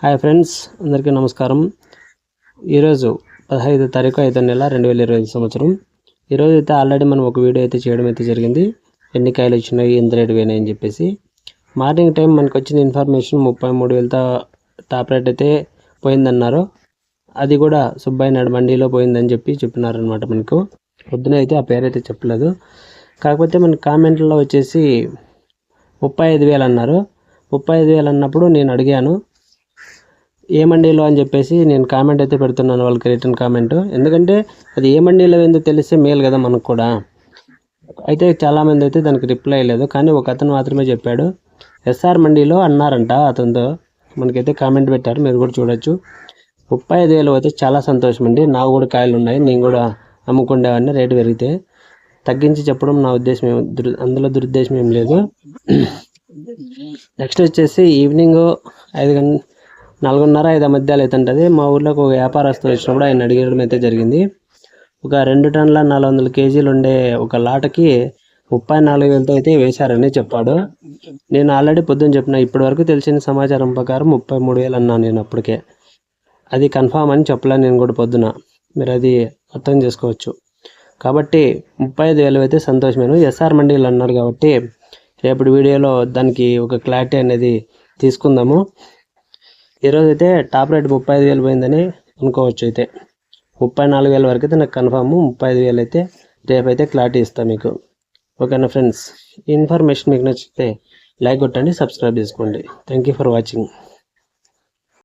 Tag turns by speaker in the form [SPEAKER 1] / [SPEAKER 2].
[SPEAKER 1] Hi friends అందరికీ నమస్కారం. ఈరోజు పదహైదు తారీఖు ఐదో నెల రెండు వేల ఇరవై ఐదు సంవత్సరం. ఈరోజు అయితే ఆల్రెడీ మనం ఒక వీడియో అయితే చేయడం అయితే జరిగింది. ఎన్ని కాయలు వచ్చినాయి ఎంత రేటు పోయినాయి అని చెప్పేసి. మార్నింగ్ టైం మనకు వచ్చిన ఇన్ఫర్మేషన్ ముప్పై మూడు వేలతో టాప్ రేట్ అయితే పోయిందన్నారు. అది కూడా సుబ్బయ్య నాయుడు మండీలో పోయిందని చెప్పి చెప్పినారనమాట మనకు. పొద్దున అయితే ఆ పేరు అయితే చెప్పలేదు. కాకపోతే మన కామెంట్లో వచ్చేసి ముప్పై ఐదు వేలు అన్నారు. ముప్పై ఐదు వేలు అన్నప్పుడు నేను అడిగాను ఏ మండీలో అని చెప్పేసి నేను కామెంట్ అయితే పెడుతున్నాను వాళ్ళకి రిటర్న్ కామెంట్ ఎందుకంటే అది ఏ ఏందో తెలిస్తే మేలు కదా మనకు కూడా. అయితే చాలామంది అయితే దానికి రిప్లై లేదు. కానీ ఒక అతను మాత్రమే చెప్పాడు. ఎస్ఆర్ మండీలో అన్నారంట అతనితో. మనకైతే కామెంట్ పెట్టారు. మీరు కూడా చూడొచ్చు. ముప్పై ఐదు వేలు అయితే చాలా సంతోషం అండి నాకు కూడా కాయలు ఉన్నాయి. నేను కూడా అమ్ముకుండేవాడిని. రేటు పెరిగితే తగ్గించి చెప్పడం నా ఉద్దేశం ఏం దుర్ అందులో దురుద్దేశం ఏం లేదు. నెక్స్ట్ వచ్చేసి ఈవినింగ్ ఐదు గంట నాలుగున్నర ఐదు మధ్యాలు అవుతుంటుంది. మా ఊర్లోకి ఒక వ్యాపారస్తులు వచ్చినప్పుడు ఆయన అడిగడం అయితే జరిగింది. ఒక రెండు టన్నుల నాలుగు వందల కేజీలు ఉండే ఒక లాటకి ముప్పై నాలుగు వేలతో అయితే వేశారని చెప్పాడు. నేను ఆల్రెడీ పొద్దున్న చెప్పిన ఇప్పటి వరకు తెలిసిన సమాచారం ప్రకారం ముప్పై మూడు వేలు అన్నాను నేను అప్పటికే. అది కన్ఫామ్ అని చెప్పలే నేను కూడా పొద్దున. మీరు అది అర్థం చేసుకోవచ్చు. కాబట్టి ముప్పై ఐదు వేలు అయితే సంతోషమేను. ఎస్ఆర్ మండీలు అన్నారు కాబట్టి రేపటి వీడియోలో దానికి ఒక క్లారిటీ అనేది తీసుకుందాము. ఈరోజు అయితే టాప్ రేట్ ముప్పై ఐదు వేలు పోయిందని అనుకోవచ్చు అయితే ముప్పై నాలుగు వేల వరకు అయితే నాకు కన్ఫామ్ ముప్పై ఐదు వేలు అయితే రేపు అయితే క్లారిటీ ఇస్తాను మీకు. ఓకేనా ఫ్రెండ్స్? ఇన్ఫర్మేషన్ మీకు నచ్చితే లైక్ కొట్టండి సబ్స్క్రైబ్ చేసుకోండి. Thank you for watching.